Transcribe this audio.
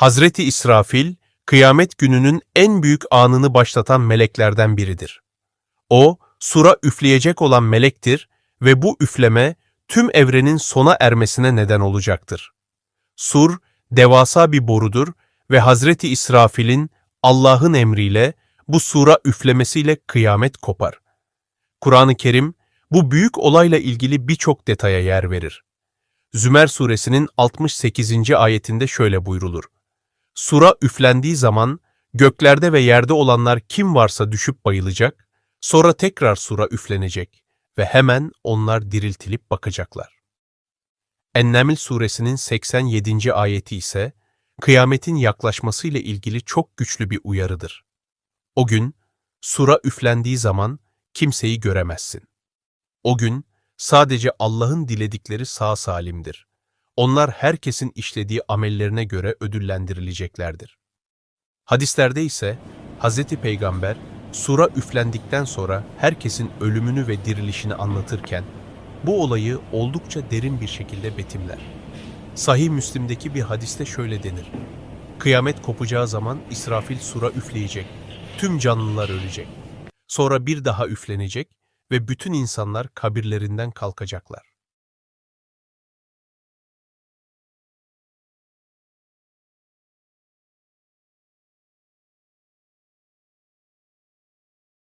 Hazreti İsrafil, kıyamet gününün en büyük anını başlatan meleklerden biridir. O, sura üfleyecek olan melektir ve bu üfleme tüm evrenin sona ermesine neden olacaktır. Sur, devasa bir borudur ve Hazreti İsrafil'in Allah'ın emriyle bu sura üflemesiyle kıyamet kopar. Kur'an-ı Kerim bu büyük olayla ilgili birçok detaya yer verir. Zümer suresinin 68. ayetinde şöyle buyrulur. Sura üflendiği zaman göklerde ve yerde olanlar kim varsa düşüp bayılacak, sonra tekrar sura üflenecek ve hemen onlar diriltilip bakacaklar. Enneml suresinin 87. ayeti ise kıyametin yaklaşmasıyla ilgili çok güçlü bir uyarıdır. O gün sura üflendiği zaman kimseyi göremezsin. O gün sadece Allah'ın diledikleri sağ salimdir. Onlar herkesin işlediği amellerine göre ödüllendirileceklerdir. Hadislerde ise Hz. Peygamber sura üflendikten sonra herkesin ölümünü ve dirilişini anlatırken bu olayı oldukça derin bir şekilde betimler. Sahih Müslim'deki bir hadiste şöyle denir. Kıyamet kopacağı zaman İsrafil sura üfleyecek. Tüm canlılar ölecek. Sonra bir daha üflenecek ve bütün insanlar kabirlerinden kalkacaklar.